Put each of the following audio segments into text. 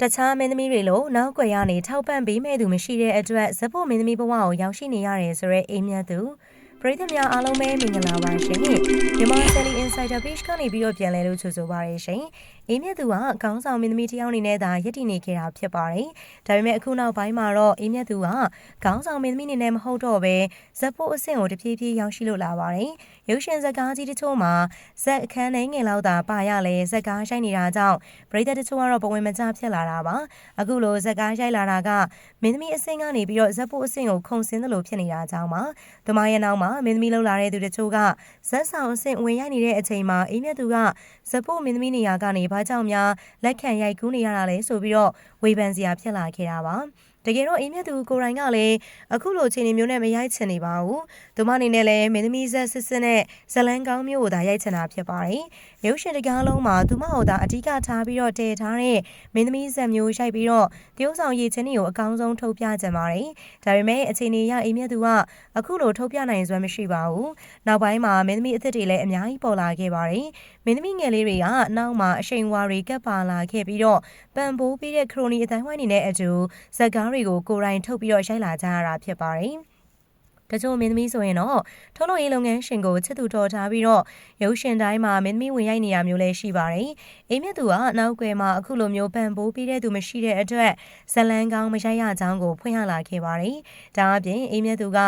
တခြားမင်းသမီးတွေလိုနောက်ွယ်ရနေထောက်ပံ့ပေးမဲ့သူမရှိတဲ့အတွက်ဇက်ဖို့မင်းသမီးဘဝကိုရောက်ရှိနေရတယ်ဆိုရဲအိမ်မြတ်သူ ပရိသတ်များအားလုံးပဲမင်္ဂလာပါရှင်မြန်မာ Sally Insider Page ကနေပြီးတော့ပြန်လဲလို့ကြိုဆိုပါရရှင်အိမ်မြတ်သူကခေါင်းဆောင်မင်းသမီးတစ်ယောက်အနေနဲ့သာရည်တည်နေခဲ့တာဖြစ်ပါတယ်ဒါပေမဲ့အခုနောက်ပိုင်းမှာတော့အိမ်မြတ်သူကခေါင်းဆောင်မင်းသမီးအနေနဲ့မဟုတ်တော့ပဲဇက်ဖို့အဆင့်ကိုတဖြည်းဖြည်းရောက်ရှိလို့လာပါတယ်ရုပ်ရှင်ဇာတ်ကားကြီးတချို့မှာဇက်အခန်းနဲ့ငယ်လောက်သာပါရလဲဇက်ကားရှိုက်နေတာကြောင့်ပရိသတ်တချို့ကတော့ပဝင်မကျဖြစ်လာတာပါအခုလိုဇက်ကားရိုက်လာတာကမင်းသမီးအဆင့်ကနေပြီးတော့ဇက်ဖို့အဆင့်ကိုခုံစင်းသလိုဖြစ်နေတာကြောင့်ပါဒမရဲ့နောက်မှာမင်းသမီးလောက်လာတဲ့သူတချို့ကဇက်ဆောင်အဆင့်ဝင်ရိုက်နေတဲ့အချိန်မှာအိမ်မြတ်သူကဇက်ဖို့မင်းသမီးနေရာကနေဘာကြောင့်များလက်ခံရိုက်ကူးနေရတာလဲဆိုပြီးတော့ဝေဖန်စရာဖြစ်လာခဲ့တာပါ တကယ်တော့အိမ်မြတ်သူကိုရိုင်းကလည်းအခုလိုအခြေအနေမျိုးနဲ့မရိုက်ချင်နေပါဘူး။သူမအနေနဲ့လည်းမင်းသမီးဆက်စစ်စစ်နဲ့ဇလန်းကောင်းမျိုးကိုသာရိုက်ချင်တာဖြစ်ပါတယ်။ရုပ်ရှင်တကားလုံးမှာသူမဟောတာအဓိကထားပြီးတော့တည်ထားတဲ့မင်းသမီးဆက်မျိုးရိုက်ပြီးတော့တရုပ်ဆောင်ရည်ချင်းတွေကိုအကောင်းဆုံးထုတ်ပြကြပါတယ်။ဒါပေမဲ့အခြေအနေအရအိမ်မြတ်သူကအခုလိုထုတ်ပြနိုင်စွမ်းမရှိပါဘူး။နောက်ပိုင်းမှာမင်းသမီးအစ်စ်တွေလည်းအများကြီးပေါ်လာခဲ့ပါတယ်။ မင်းသမီးငယ်လေးတွေကနောက်မှာအရှိန်ဝါတွေကပ်ပါလာခဲ့ပြီးတော့ပန်ပိုးပြီးတဲ့ခရိုနီအတိုင်းဝိုင်းနေတဲ့အတူဇက်ကားတွေကိုကိုယ်တိုင်ထုတ်ပြီးတော့ရိုက်လာကြရတာဖြစ်ပါတယ်။တချို့မင်းသမီးဆိုရင်တော့ထုတ်လုပ်ရေးလုပ်ငန်းရှင်ကိုချစ်သူတော်ထားပြီးတော့ရုပ်ရှင်တိုင်းမှာမင်းသမီးဝင်ရိုက်နေရမျိုးလည်းရှိပါတယ်။ အိမ်မြတ်သူကနောက်ွယ်မှာအခုလိုမျိုးပံ့ပိုးပေးတဲ့သူမရှိတဲ့အတွက်ဇလန်းကောင်းမရိုက်ရကြောင်းကိုဖွင့်ရလာခဲ့ပါတယ်။ဒါအပြင်အိမ်မြတ်သူက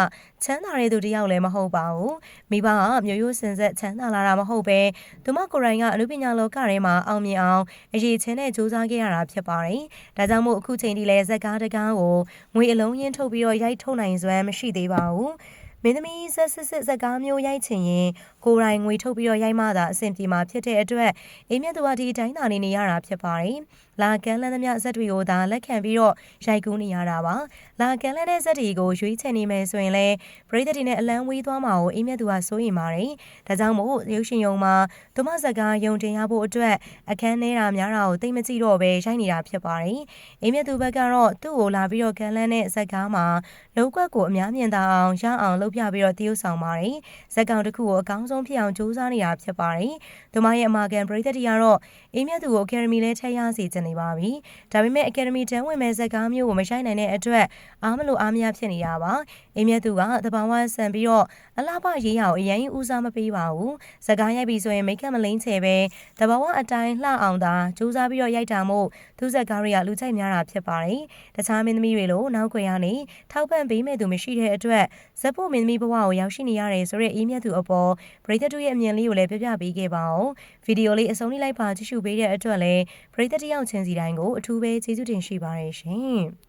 ချမ်းသာတဲ့သူတယောက်လည်းမဟုတ်ပါဘူး။မိဘကမျိုးရိုးစင်ဆက်ချမ်းသာလာတာမဟုတ်ပဲသူမကိုယ်တိုင်ကအမှုပညာလောကထဲမှာအောင်မြင်အောင်အရေးချင်းနဲ့စူးစမ်းခဲ့ရတာဖြစ်ပါတယ်။ဒါကြောင့်မို့အခုချိန်ထိလည်းဇက်ကားတကားကိုငွေအလုံးရင်းထုတ်ပြီးတော့ရိုက်ထုတ်နိုင်စွမ်းမရှိသေးပါဘူး။ မင်းသမီးဆက်စစ်စစ်ဇက်ကားမျိုးရိုက်ချင်ရင်ကိုယ်တိုင်ငွေထုတ်ပြီးတော့ရိုက်မှသာအဆင်ပြေမှာဖြစ်တဲ့အတွက်အိမ်မြတ်သူကဒီတိုင်းသာနေနေရတာဖြစ်ပါတယ်။လာကန်လန်းသမျှဇက်တွေကိုသာလက်ခံပြီးတော့ရိုက်ကူးနေရတာပါ။လာကန်လန်းတဲ့ဇက်တွေကိုရွေးချယ်နေမယ်ဆိုရင်လည်းပရိသတ်တွေနဲ့အလန်းဝေးသွားမှာကိုအိမ်မြတ်သူကစိုးရိမ်ပါတယ်။ဒါကြောင့်မို့ရုပ်ရှင်ရုံမှာသူမဇက်ကားယုံတင်ရဖို့အတွက်အခန်းထဲတာများတာကိုသိမကြည့်တော့ပဲရိုက်နေတာဖြစ်ပါတယ်။အိမ်မြတ်သူဘက်ကတော့သူ့ကိုလာပြီးတော့ကန်လန်းတဲ့ဇက်ကားမှာလုံးကွက်ကိုအများမြင်သာအောင်ရအောင်လုပ်ပြပြီးတော့တရုပ်ဆောင်ပါတယ်။ဇက်ကောင်တစ်ခုကိုအကောင်းဆုံးဖြစ်အောင်ကြိုးစားနေတာဖြစ်ပါတယ်။သူမရဲ့အမာကန်ပရိသတ်တွေကတော့အိမ်မြတ်သူကိုအကယ်ဒမီလဲထည့်ရစီချင်နေပါပြီ။ဒါပေမဲ့အကယ်ဒမီတန်းဝင်မဲ့ဇက်ကားမျိုးကိုမဆိုင်နိုင်တဲ့အတွက်အားမလို့အားမရဖြစ်နေတာပါ။အိမ်မြတ်သူကတဘာဝဆန်ပြီးတော့အလားပါရေးရအောင်အရင်ဦးစားမပေးပါဘူး။ဇက်ကားရိုက်ပြီးဆိုရင်မိတ်ကပ်မလိမ့်ချေပဲတဘာဝအတိုင်းလှအောင်သာကြိုးစားပြီးတော့ရိုက်တာမို့သူဇက်ကားတွေကလူချိုက်များတာဖြစ်ပါတယ်။တခြားမင်းသမီးတွေလိုနောက်ခွေရနေထောက်ပံ့ပေးမဲ့သူမရှိတဲ့အတွက်ဇက်ဖို့မင်းသမီးဘဝကိုရောက်ရှိနေရတယ်ဆိုတဲ့အေးမြတ်သူအပေါ်ပရိသတ်တို့ရဲ့အမြင်လေးကိုလည်းပြပြပေးခဲ့ပါအောင်ဗီဒီယိုလေးအဆုံးလေးလိုက်ပါကြည့်ရှုပေးတဲ့အတွက်လည်းပရိသတ်တယောက်ချင်းစီတိုင်းကိုအထူးပဲကျေးဇူးတင်ရှိပါတယ်ရှင်